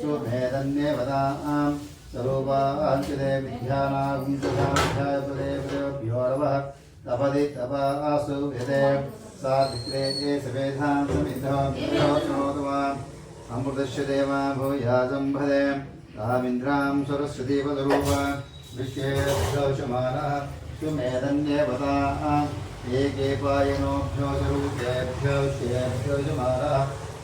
शूर्भेदन्येवदाम् स्वरूपाञ्चले विद्यानाविंशदाध्यायपदेवदेवभ्योरवः तपदि तपासु व्यदे सा विक्रे ये सवेधां समिद्धोत्तमवान् अमृतस्य देवा भूयाजम्भदे रामिन्द्रां सरस्वतीपदरूप विश्वेभ्योशमानः सुमेदन्येवता एके पायनोभ्योजरूपेभ्योश्येभ्योजमानः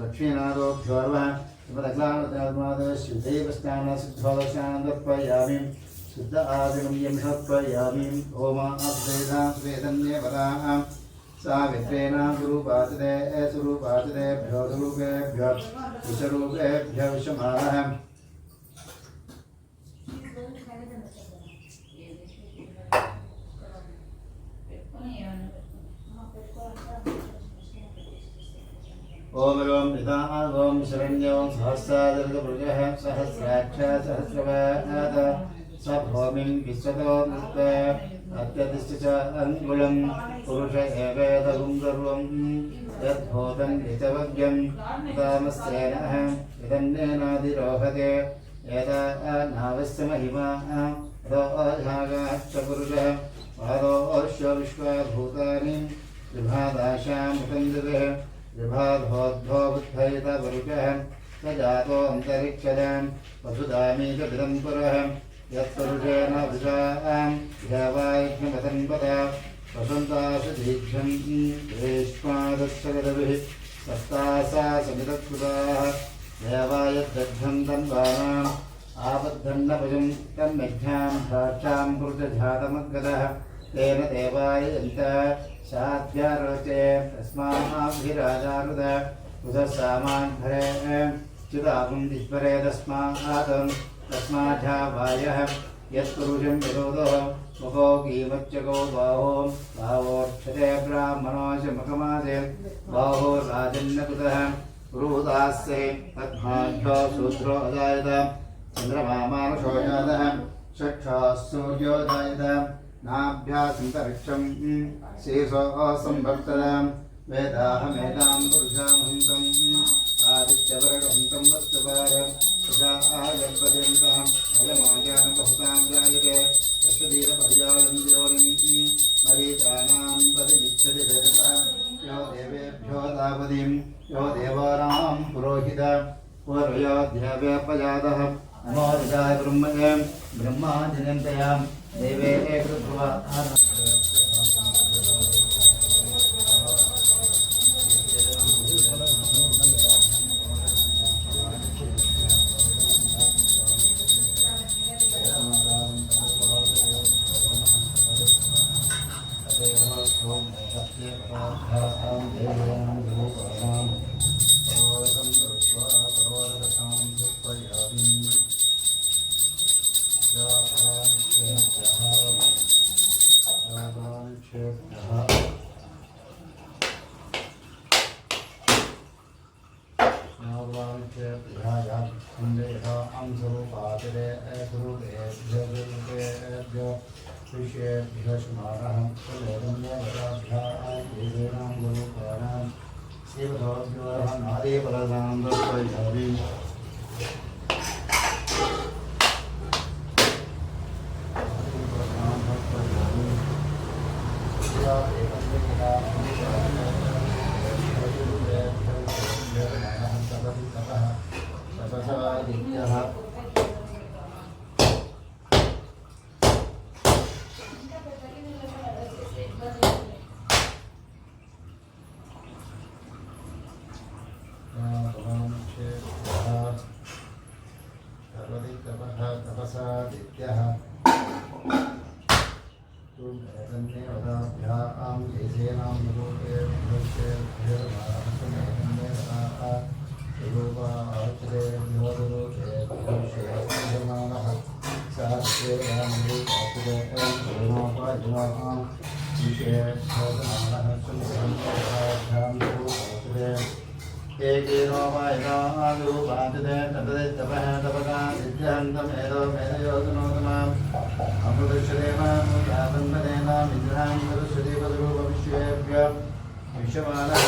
लक्ष्मीनाथोभ्यो नमः शुद्ध आदिगम्यं वेदन्यवतां सा विद्रेणां स्वरूपाचिदे स्वरूपाचिदेभ्यो सुरूपेभ्यो विषरूपेभ्य विषमानः ओम रोम पिता ओम शरण्यो सहस्रादृतभुजः, सहस्राक्षा सहस्रवाद सभूमिं विश्वतो नृत्वा अत्यतिष्ठ च अङ्गुलं, पुरुष एवेदगुं सर्वं यद्भूतं यतवव्यं तामस्त्रेणः इदन्नेनादिरोहते यदा नावस्य महिमा रोधागाश्च पुरुषः पादोश्व विश्वभूतानि विभादाशामृतं दिवः विभाधोद्धो बुद्धयितवरुकः स जातोऽन्तरिक्षजां वसुधामीकभिदं पुरः यत्पुरुषेण वृषां ध्यावायज्ञपतन्पदा वसन्तासु दीक्षं ग्रेष्मादक्षगदभिः सस्तासा समितकृताः देवायद्दग्धं तन्वानाम् आपद्धन्नभुजं तन्मध्यां साक्षां पुरुषजातमद्गतः तेन देवाय यन्त साध्यारोचे तस्माभिराजारुद उदसामान्भरे तस्मात् तस्माच्छावायः यत्पुरुषं मुखो बाहो भावोक्षते ब्राह्मणो च मुखमासे बाहो राजन्नकृतः पद्माभ्यो अजायत नाभ्यासन्तरिक्षं शेषो संभक्तदां वेदाहमेतां पुरुषामहन्तं आदित्यवरगहन्तं वस्तुपार तथा आगर्भजन्तः जायते तस्यधीरपर्यालं ज्योतिं मरीतानां परिमिच्छति यो देवेभ्यो तावतीं यो देवानां पुरोहित। पूर्वयोऽध्याव्यापजातः नमो विदाय ब्रह्मणे ब्रह्मादिनन्तयां देवे कृत्वा तपसादित्यः വേദയോധനോദമാം അമൃതശ്വരേമാം യാവന്മനേനാം ഇന്ദ്രാം സരസ്വതീപദരൂപവിശ്വേഭ്യം വിഷമാനാം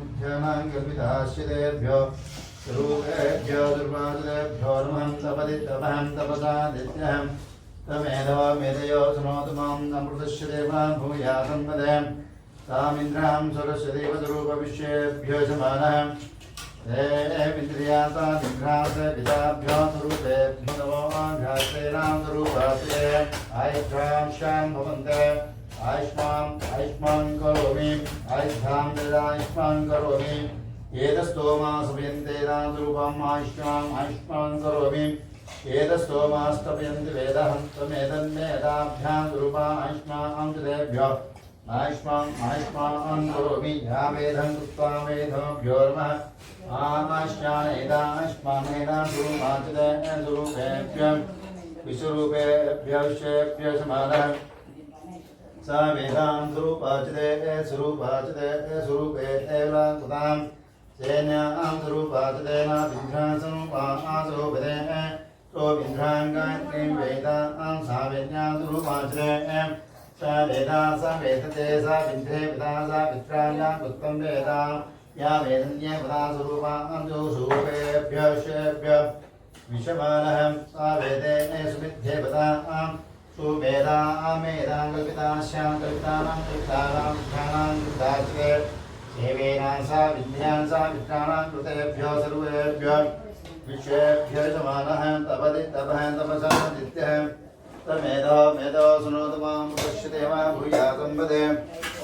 വിദ്യാനാം കൽപ്പിതാശ്രിതേഭ്യോ സ്വരൂപേഭ്യോ ദുർവാസുദേഭ്യോ നമഹം തപതി തപഹം തപസാ നിത്യഹം തമേധവാ മേധയോ സുനോദമാം അമൃതശ്വരേമാം ഭൂയാസന്മദേം താമിന്ദ്രാം സരസ്വതീപദരൂപവിശ്വേഭ്യോ സമാനഹം भूयासन्मदे तामिन्द्रां सरस्वतीपदरूपविश्वेभ्यो समानः देविन्द्रियासादिभ्रास पिताभ्यो स्वरूपेभ्यो नमोऽघास्तेनां स्वरूपास्ते आयुष्यां श्यां भवन्ते आयुष्मान् आयुष्मान् करोमि आयुष्यां वेदायुष्मान् करोमि एतस्तोमा सुभयन्तेनां रूपम् आयुष्मान् आयुष्मान् करोमि एतस्तोमास्तपयन्ति वेदः त्वमेतन्मेदाभ्यां रूपा आयुष्मान् तेभ्यो आयुष्मान् आयुष्मान् करोमि या वेदं कृत्वा वेदभ्यो नमः आयुष्मानेदायुष्मानेदा स्वरूपाचिदेभ्य विश्वरूपेभ्यश्चेभ्य समानः सा वेदां स्वरूपाचिदे स्वरूपाचिदे स्वरूपे एव कृतां सेन्यां स्वरूपाचिदेन विभ्रासरूपासरूपदे सो विभ्राङ्गान्त्रीं वेदां सा वेद्यां स्वरूपाचिदे सा वेदा सा वेदते सा विन्ध्ये पिता, सा पित्रायां उत्तम वेदा। या वेदन्ये पदा स्वरूपां स्वरूपेभ्यश्चेभ्य विषमानः सा वेदे सुमिध्ये पदां सुवेदा मेदां कल्पितास्यां कल्पितानां कल्पितानां विद्यानां कृताचिते देवेनां सा विद्यां सा विद्यानां कृतेभ्यो सर्वेभ्यो विश्वेभ्यो समानः तपदि तपः तपसा नित्यः। तमेधो मेधो सुनोतु माँ पश्यते वा भूयातं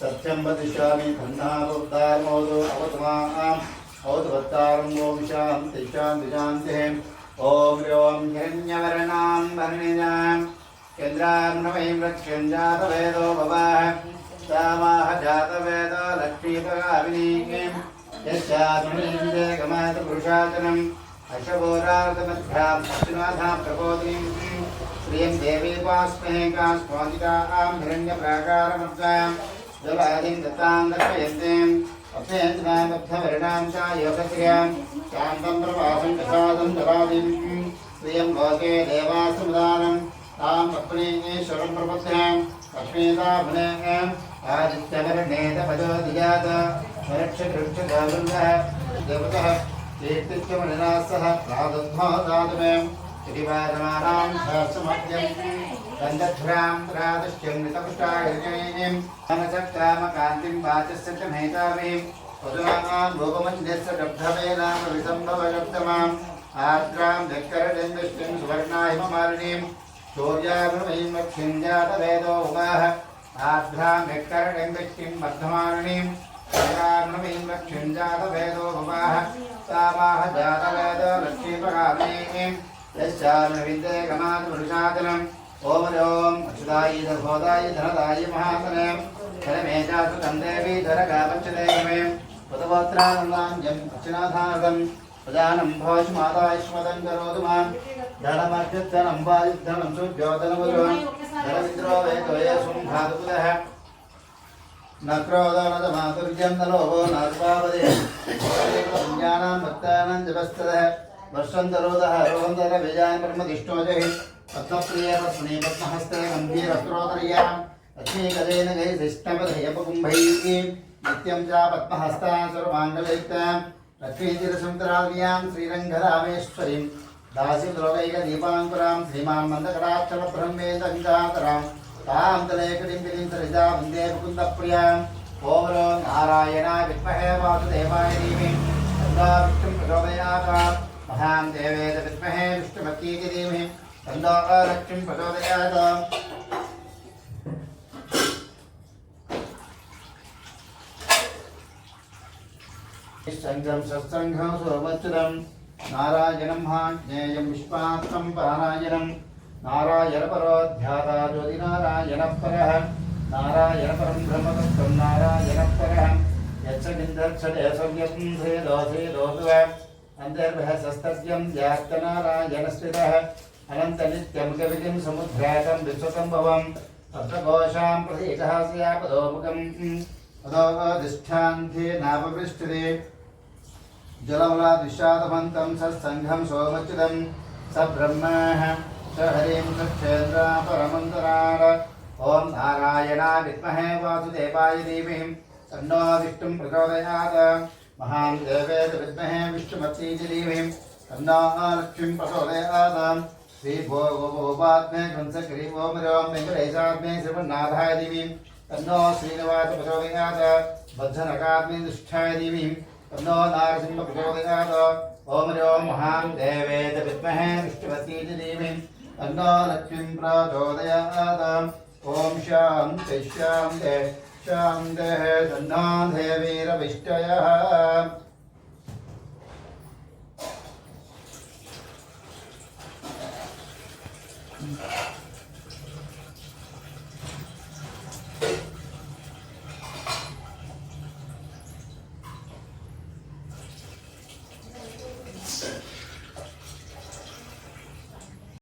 सत्यं वदिष्यामि तन्नावतारमोदो अवतमाम्। औदवत्तारं ॐ शान्ति शान्ति। शान्तिः ॐ ह्रीं हिरण्यवर्णां वर्णिनां। केन्द्रान्नमयीं रक्ष्यं जातवेदो भवाः। सामाह जातवेदो लक्ष्मीपगाविनीं यस्यात्मनीन्दे गमात पुरुषाचनम् अशबोरार्धमध्यां अश्वनाथां प्रबोधिनीं श्रियं देवीपास्महे कास्वादिकां हिरण्यप्राकारमब्दां जलादिं दत्तां दर्शयन्तीं अभ्यन्तनामब्धवर्णां च योगश्रियाँ शान्तं प्रवासं प्रसादं जलादिं श्रियं लोके देवासमुदानं, तां पत्नीश्वरं प्रपद्यां लक्ष्मीताभुनेम् आदित्यवर्णेतपदो धियात देवतः कीर्तित्वमनिना सह प्रादुद्भोदातुमे श्रीवादमानां सहस्रमद्यं गन्धध्रां रादश्यं नितपुष्टायजनीं मनसक्रामकान्तिं वाचस्य च मेधावीं पदुनां भोगमन्यस्य गब्धवेनामविसम्भवगब्धमाम् आर्द्रां जक्करदन्दुष्टिं सुवर्णाहिममालिनीं शौर्यागुणमयीं लक्ष्मीं जातवेदो उमाः आर्द्रां जक्करदन्दुष्टिं वर्धमालिनीं शौर्यागुणमयीं लक्ष्मीं जातवेदो उमाः सामाह जातवेद लक्ष्मीपगामीं यस्यामिविद्ये गमातपुरुषाचलम् ॐ ॐ अच्युताय धोदाय धनदाय महासने धनमेजासु तन्देवी धरगापञ्चदेवे पुतवत्रानन्दाञ्जम् अच्युनाथागम् प्रजानं भोष्मादायुष्मदं करोतु मां धनमर्जुद्धनं वायुद्धनं सुज्योतनमुद्रो धनमिद्रो वेदोयसुं धातुपुदः न क्रोधो न च माधुर्यं न लोभो नास्वापदे ज्ञानां भक्तानां जपस्तदः वर्षन्तरोदः रोहन्तः विजान् ब्रह्मदिष्टोजहि पद्मप्रिय पत्नी पद्महस्ते गम्भीरस्त्रोतर्यां लक्ष्मीगजेन गैशिष्टपदयपकुम्भैः नित्यं च पद्महस्तां सर्वाङ्गलयुक्तां लक्ष्मीतिरसुन्दराव्यां श्रीरङ्गरामेश्वरीं दासीद्रोगैकदीपाङ्कुरां श्रीमान् मन्दकटाक्षरब्रह्मेन्दङ्गातरां तां तलेकटिं विधिं सरिता वन्दे मुकुन्दप्रियाम् ॐ नारायणाय विद्महे वासुदेवाय धीमहि तन्नो विष्णुं प्रचोदयात् महां देवेद विद्महे विष्णुमतीति धीमहि तन्नो लक्ष्मीं प्रचोदयात् सङ्गं सत्सङ्गं सुरवच्युतं नारायणं हाज्ञेयं विश्वात्मं पारायणं नारायणपरोध्याता ज्योतिनारायणपरः नारायणपरं ब्रह्मतत्त्वं नारायणपरः यच्च किन्दर्क्षते सव्यं श्रेदोषेदोतुव अन्तर्भयसस्तव्यं व्याप्तनारायणस्थितः अनन्तनित्यं कवितिं समुद्घातं विश्वतं भवं सप्तकोशां प्रतीकः स्यापदोमुखम् अधोधिष्ठान्ध्ये नापपृष्ठते जलमलादिशातमन्तं सत्सङ्घं सोमच्युतं स ब्रह्मः स हरिं सक्षेन्द्रा परमन्तराळ ॐ नारायणा विद्महे वासुदेवाय धीमहि। तन्नो विष्णुं प्रचोदयात्। महां देवेद विद्महे विष्णुमतीति तन्नो लक्ष्मीं प्रचोदयात्। श्रीभोगोपात्मे कंसकरी ओम रोम वेङ्कटेशात्मे श्रीमन्नाथाय धीमहि तन्नो श्रीनिवास प्रचोदयात् बद्धनकात्मे निष्ठाय धीमहि। तन्नो नारसिंह प्रचोदयात्। ॐ ह्रीं महां देवेद विद्महे विष्णुवतीति धीमहि तन्नो लक्ष्मीं प्रचोदयात् ॐ शान्ति शान्ति शान्तिः तन्नो देवीरविष्टयः